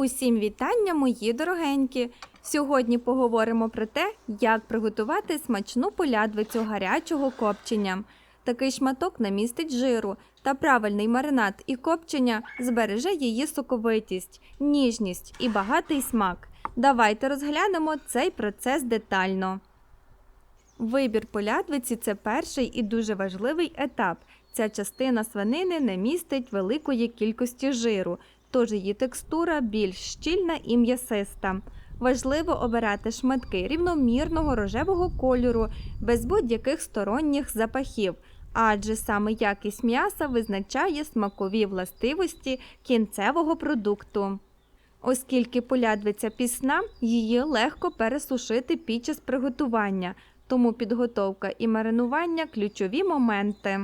Усім вітання, мої дорогенькі! Сьогодні поговоримо про те, як приготувати смачну полядвицю гарячого копчення. Такий шматок не містить жиру, та правильний маринад і копчення збереже її соковитість, ніжність і багатий смак. Давайте розглянемо цей процес детально. Вибір полядвиці це перший і дуже важливий етап. Ця частина свинини не містить великої кількості жиру, тож її текстура більш щільна і м'ясиста. Важливо обирати шматки рівномірного рожевого кольору без будь-яких сторонніх запахів, адже саме якість м'яса визначає смакові властивості кінцевого продукту. Оскільки полядвиця пісна, її легко пересушити під час приготування, тому підготовка і маринування ключові моменти.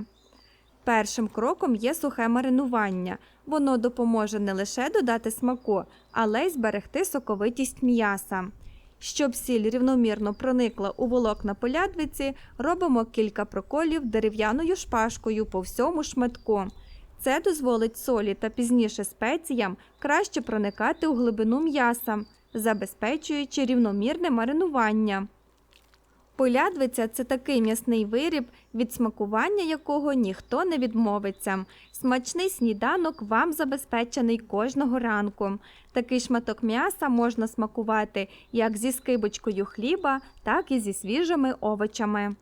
Першим кроком є сухе маринування. Воно допоможе не лише додати смаку, але й зберегти соковитість м'яса. Щоб сіль рівномірно проникла у волокна полядвиці, робимо кілька проколів дерев'яною шпажкою по всьому шматку. Це дозволить солі та пізніше спеціям краще проникати у глибину м'яса, забезпечуючи рівномірне маринування. Полядвиця це такий м'ясний виріб, від смакування якого ніхто не відмовиться. Смачний сніданок вам забезпечений кожного ранку. Такий шматок м'яса можна смакувати як зі скибочкою хліба, так і зі свіжими овочами.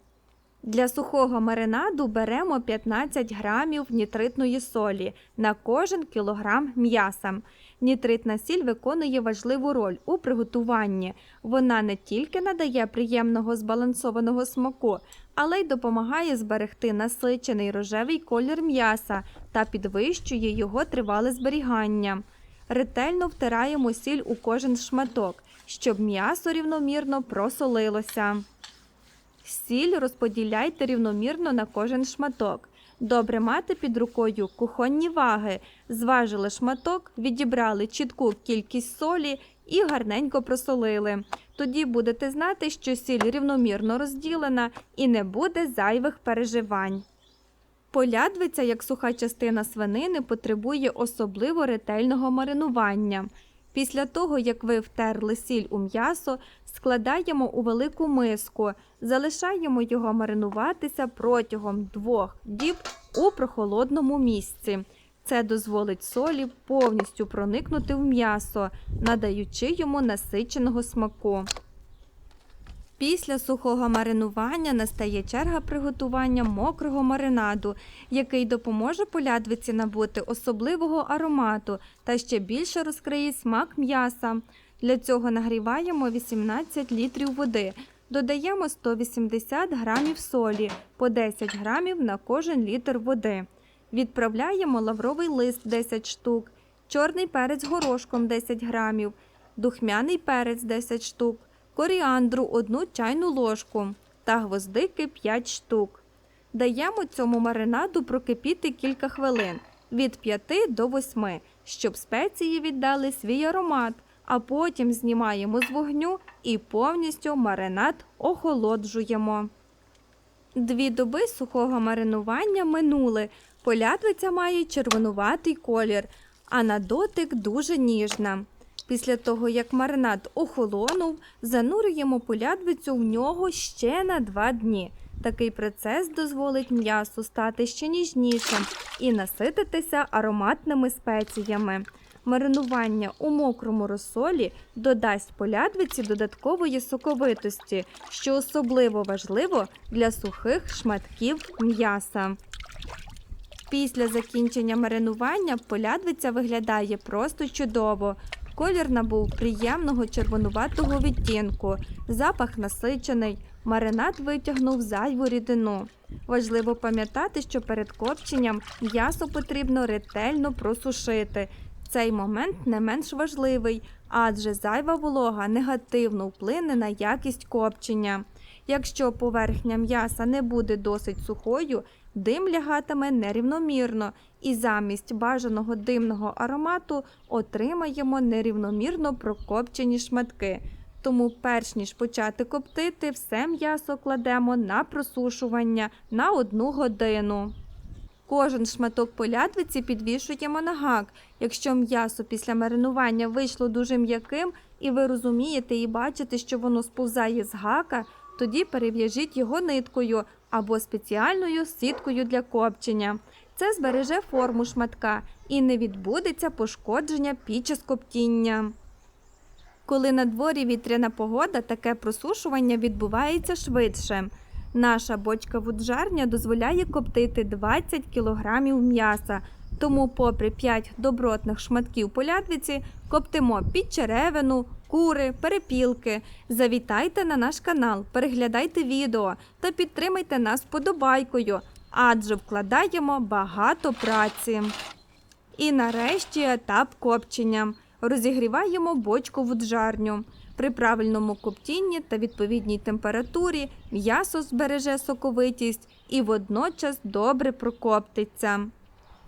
Для сухого маринаду беремо 15 грамів нітритної солі на кожен кілограм м'яса. Нітритна сіль виконує важливу роль у приготуванні. Вона не тільки надає приємного збалансованого смаку, але й допомагає зберегти насичений рожевий колір м'яса та підвищує його тривале зберігання. Ретельно втираємо сіль у кожен шматок, щоб м'ясо рівномірно просолилося. Сіль розподіляйте рівномірно на кожен шматок. Добре мати під рукою кухонні ваги. Зважили шматок, відібрали чітку кількість солі і гарненько просолили. Тоді будете знати, що сіль рівномірно розділена і не буде зайвих переживань. Полядвиця, як суха частина свинини, потребує особливо ретельного маринування. Після того, як ви втерли сіль у м'ясо, складаємо у велику миску, залишаємо його маринуватися протягом двох діб у прохолодному місці. Це дозволить солі повністю проникнути в м'ясо, надаючи йому насиченого смаку. Після сухого маринування настає черга приготування мокрого маринаду, який допоможе полядвиці набути особливого аромату та ще більше розкриє смак м'яса. Для цього нагріваємо 18 літрів води, додаємо 180 грамів солі по 10 грамів на кожен літр води. Відправляємо лавровий лист 10 штук, чорний перець горошком 10 грамів, духмяний перець 10 штук коріандру 1 чайну ложку та гвоздики 5 штук. Даємо цьому маринаду прокипіти кілька хвилин від 5 до 8, щоб спеції віддали свій аромат, а потім знімаємо з вогню і повністю маринад охолоджуємо. Дві доби сухого маринування минули. Полядвиця має червонуватий колір, а на дотик дуже ніжна. Після того, як маринад охолонув, занурюємо полядвицю в нього ще на два дні. Такий процес дозволить м'ясу стати ще ніжнішим і насититися ароматними спеціями. Маринування у мокрому розсолі додасть полядвиці додаткової соковитості, що особливо важливо для сухих шматків м'яса. Після закінчення маринування полядвиця виглядає просто чудово. Колір набув приємного червонуватого відтінку, запах насичений, маринад витягнув зайву рідину. Важливо пам'ятати, що перед копченням м'ясо потрібно ретельно просушити. Цей момент не менш важливий, адже зайва волога негативно вплине на якість копчення. Якщо поверхня м'яса не буде досить сухою, дим лягатиме нерівномірно, і замість бажаного димного аромату отримаємо нерівномірно прокопчені шматки. Тому, перш ніж почати коптити, все м'ясо кладемо на просушування на одну годину. Кожен шматок полядвиці підвішуємо на гак. Якщо м'ясо після маринування вийшло дуже м'яким, і ви розумієте і бачите, що воно сповзає з гака, тоді перев'яжіть його ниткою або спеціальною сіткою для копчення. Це збереже форму шматка і не відбудеться пошкодження під час коптіння. Коли на дворі вітряна погода, таке просушування відбувається швидше. Наша бочка вуджарня дозволяє коптити 20 кг м'яса, тому, попри 5 добротних шматків полядвиці, коптимо підчеревину, кури, перепілки. Завітайте на наш канал, переглядайте відео та підтримайте нас вподобайкою, адже вкладаємо багато праці. І нарешті етап копчення. Розігріваємо бочку в уджарню. При правильному коптінні та відповідній температурі м'ясо збереже соковитість і водночас добре прокоптиться.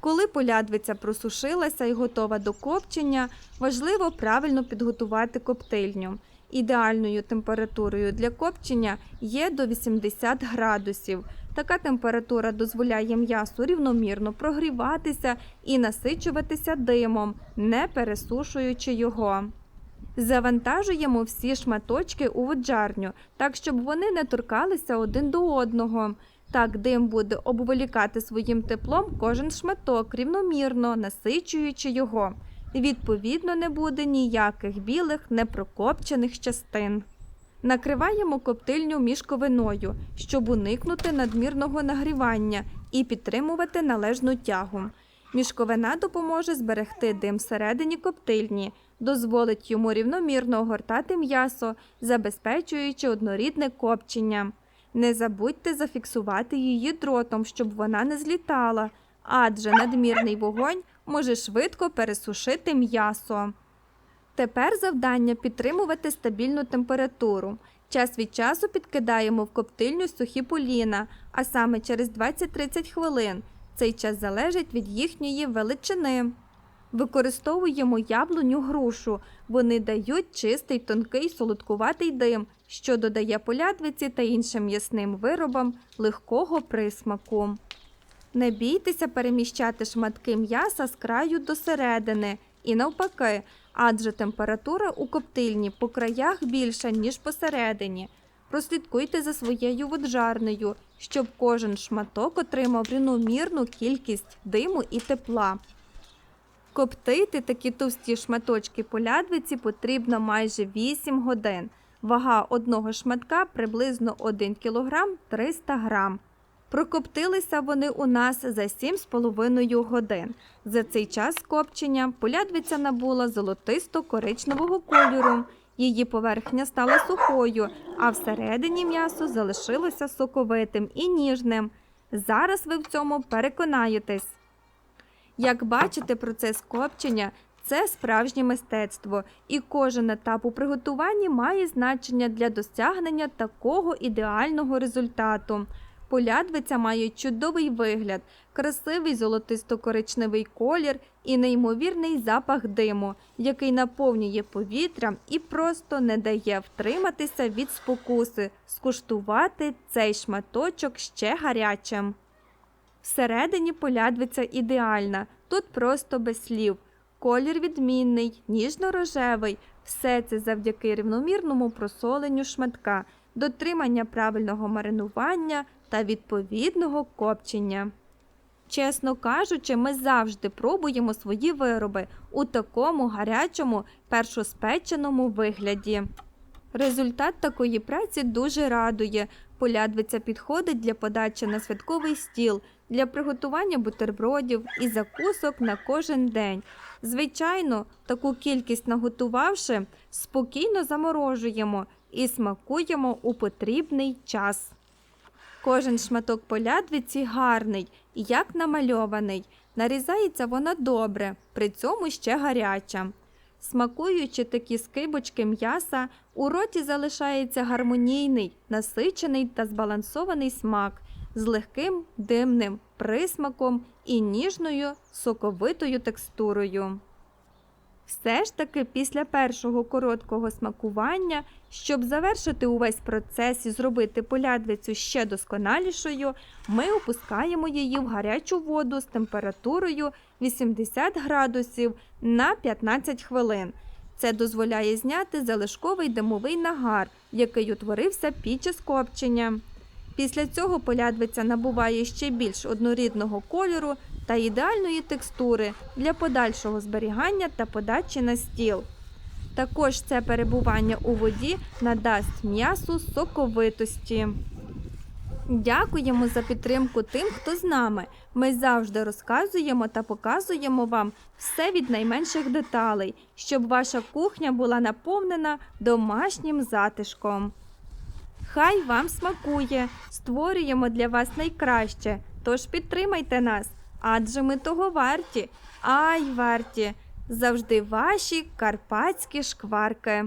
Коли полядвиця просушилася і готова до копчення, важливо правильно підготувати коптильню. Ідеальною температурою для копчення є до 80 градусів. Така температура дозволяє м'ясу рівномірно прогріватися і насичуватися димом, не пересушуючи його. Завантажуємо всі шматочки у воджарню, так щоб вони не торкалися один до одного. Так дим буде обволікати своїм теплом кожен шматок, рівномірно насичуючи його. Відповідно, не буде ніяких білих непрокопчених частин. Накриваємо коптильню мішковиною, щоб уникнути надмірного нагрівання і підтримувати належну тягу. Мішковина допоможе зберегти дим всередині коптильні, дозволить йому рівномірно огортати м'ясо, забезпечуючи однорідне копчення. Не забудьте зафіксувати її дротом, щоб вона не злітала, адже надмірний вогонь може швидко пересушити м'ясо. Тепер завдання підтримувати стабільну температуру. Час від часу підкидаємо в коптильню сухі поліна, а саме через 20-30 хвилин. Цей час залежить від їхньої величини. Використовуємо яблуню грушу. Вони дають чистий, тонкий, солодкуватий дим, що додає полядвиці та іншим м'ясним виробам легкого присмаку. Не бійтеся переміщати шматки м'яса з краю до середини і навпаки, адже температура у коптильні по краях більша, ніж посередині. Прослідкуйте за своєю воджарнею, щоб кожен шматок отримав рівномірну кількість диму і тепла. Коптити такі товсті шматочки полядвиці потрібно майже 8 годин. Вага одного шматка приблизно 1 кг 300 г. Прокоптилися вони у нас за 7,5 годин. За цей час копчення полядвиця набула золотисто-коричневого кольору. Її поверхня стала сухою, а всередині м'ясо залишилося соковитим і ніжним. Зараз ви в цьому переконаєтесь. Як бачите, процес копчення це справжнє мистецтво, і кожен етап у приготуванні має значення для досягнення такого ідеального результату. Полядвиця має чудовий вигляд, красивий золотисто-коричневий колір і неймовірний запах диму, який наповнює повітря і просто не дає втриматися від спокуси, скуштувати цей шматочок ще гарячим. Всередині полядвиця ідеальна, тут просто без слів. Колір відмінний, ніжно-рожевий. Все це завдяки рівномірному просоленню шматка, дотримання правильного маринування та відповідного копчення. Чесно кажучи, ми завжди пробуємо свої вироби у такому гарячому першоспеченому вигляді. Результат такої праці дуже радує. Полядвиця підходить для подачі на святковий стіл, для приготування бутербродів і закусок на кожен день. Звичайно, таку кількість наготувавши, спокійно заморожуємо і смакуємо у потрібний час. Кожен шматок полядвиці гарний, як намальований. Нарізається вона добре, при цьому ще гаряча. Смакуючи такі скибочки м'яса, у роті залишається гармонійний, насичений та збалансований смак з легким димним присмаком і ніжною соковитою текстурою. Все ж таки, після першого короткого смакування, щоб завершити увесь процес і зробити полядвицю ще досконалішою, ми опускаємо її в гарячу воду з температурою 80 градусів на 15 хвилин. Це дозволяє зняти залишковий димовий нагар, який утворився під час копчення. Після цього полядвиця набуває ще більш однорідного кольору та ідеальної текстури для подальшого зберігання та подачі на стіл. Також це перебування у воді надасть м'ясу соковитості. Дякуємо за підтримку тим, хто з нами. Ми завжди розказуємо та показуємо вам все від найменших деталей, щоб ваша кухня була наповнена домашнім затишком. Хай вам смакує, створюємо для вас найкраще. Тож підтримайте нас, адже ми того варті, ай варті. Завжди ваші карпатські шкварки.